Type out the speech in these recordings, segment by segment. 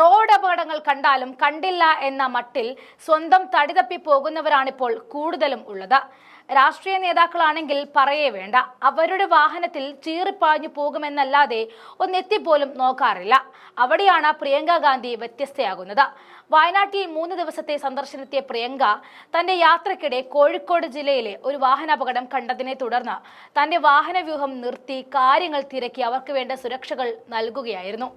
Road അപകടങ്ങൾ കണ്ടാലും കണ്ടില്ല എന്ന മട്ടിൽ സ്വന്തം തടിതപ്പി പോകുന്നവരാണിപ്പോൾ കൂടുതലും ഉള്ളത്. രാഷ്ട്രീയ നേതാക്കളാണെങ്കിൽ പറയേ വേണ്ട. അവരുടെ വാഹനത്തിൽ ചീറിപ്പാഞ്ഞു പോകുമെന്നല്ലാതെ ഒന്നെത്തിപ്പോലും നോക്കാറില്ല. അവിടെയാണ് പ്രിയങ്ക ഗാന്ധി വ്യത്യസ്തയാകുന്നത്. വയനാട്ടിൽ മൂന്ന് ദിവസത്തെ സന്ദർശനത്തിയ പ്രിയങ്ക തന്റെ യാത്രക്കിടെ കോഴിക്കോട് ജില്ലയിലെ ഒരു വാഹനാപകടം കണ്ടതിനെ തുടർന്ന് തന്റെ വാഹനവ്യൂഹം നിർത്തി കാര്യങ്ങൾ തിരക്കി അവർക്ക് വേണ്ട സുരക്ഷകൾ നൽകുകയായിരുന്നു.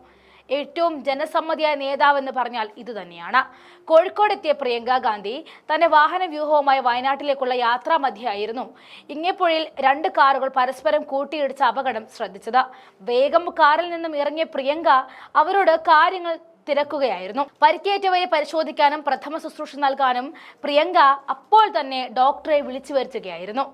ഏറ്റവും ജനസമ്മതിയായ നേതാവെന്ന് പറഞ്ഞാൽ ഇതുതന്നെയാണ് കോഴിക്കോട് എത്തിയ പ്രിയങ്ക ഗാന്ധി തന്റെ വാഹന വ്യൂഹവുമായി വയനാട്ടിലേക്കുള്ള യാത്രാ മധ്യയായിരുന്നു. ഇങ്ങേപ്പുഴയിൽ രണ്ട് കാറുകൾ പരസ്പരം കൂട്ടിയിടിച്ച അപകടം ശ്രദ്ധിച്ചത്. വേഗം കാറിൽ നിന്നും ഇറങ്ങിയ പ്രിയങ്ക അവരോട് കാര്യങ്ങൾ തിരക്കുകയായിരുന്നു. പരിക്കേറ്റവരെ പരിശോധിക്കാനും പ്രഥമ ശുശ്രൂഷ നൽകാനും പ്രിയങ്ക അപ്പോൾ തന്നെ ഡോക്ടറെ വിളിച്ചു വരുത്തുകയായിരുന്നു.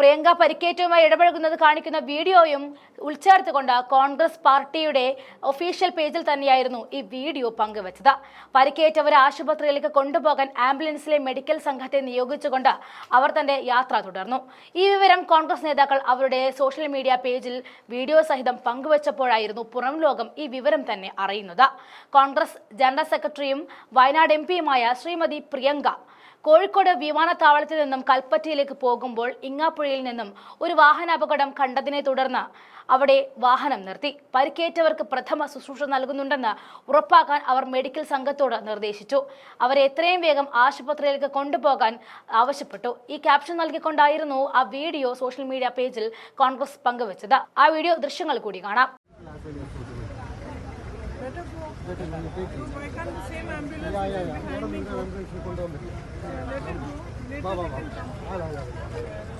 പ്രിയങ്ക പരിക്കേറ്റവുമായി ഇടപഴകുന്നത് കാണിക്കുന്ന വീഡിയോയും ഉൾച്ചേർത്തുകൊണ്ട് കോൺഗ്രസ് പാർട്ടിയുടെ ഒഫീഷ്യൽ പേജിൽ തന്നെയായിരുന്നു ഈ വീഡിയോ പങ്കുവച്ചത്. പരിക്കേറ്റവരെ ആശുപത്രിയിലേക്ക് കൊണ്ടുപോകാൻ ആംബുലൻസിലെ മെഡിക്കൽ സംഘത്തെ നിയോഗിച്ചുകൊണ്ട് അവർ തന്റെ യാത്ര തുടർന്നു. ഈ വിവരം കോൺഗ്രസ് നേതാക്കൾ അവരുടെ സോഷ്യൽ മീഡിയ പേജിൽ വീഡിയോ സഹിതം പങ്കുവച്ചപ്പോഴായിരുന്നു പുറം ലോകം ഈ വിവരം തന്നെ അറിയുന്നത്. കോൺഗ്രസ് ജനറൽ സെക്രട്ടറിയും വയനാട് എം പിയുമായ ശ്രീമതി പ്രിയങ്ക കോഴിക്കോട് വിമാനത്താവളത്തിൽ നിന്നും കൽപ്പറ്റയിലേക്ക് പോകുമ്പോൾ ഇങ്ങാപ്പുഴയിൽ നിന്നും ഒരു വാഹനാപകടം കണ്ടതിനെ തുടർന്ന് അവിടെ വാഹനം നിർത്തി പരിക്കേറ്റവർക്ക് പ്രഥമ ശുശ്രൂഷ നൽകുന്നുണ്ടെന്ന് ഉറപ്പാക്കാൻ അവർ മെഡിക്കൽ സംഘത്തോട് നിർദ്ദേശിച്ചു അവരെ എത്രയും വേഗം ആശുപത്രിയിലേക്ക് കൊണ്ടുപോകാൻ ആവശ്യപ്പെട്ടു ഈ ക്യാപ്ഷൻ നൽകിക്കൊണ്ടായിരുന്നു ആ വീഡിയോ സോഷ്യൽ മീഡിയ പേജിൽ കോൺഗ്രസ് പങ്കുവച്ചത് ആ വീഡിയോ ദൃശ്യങ്ങൾ കൂടി കാണാം go. Me ഇവിടെ go? പറ്റും. Let it go.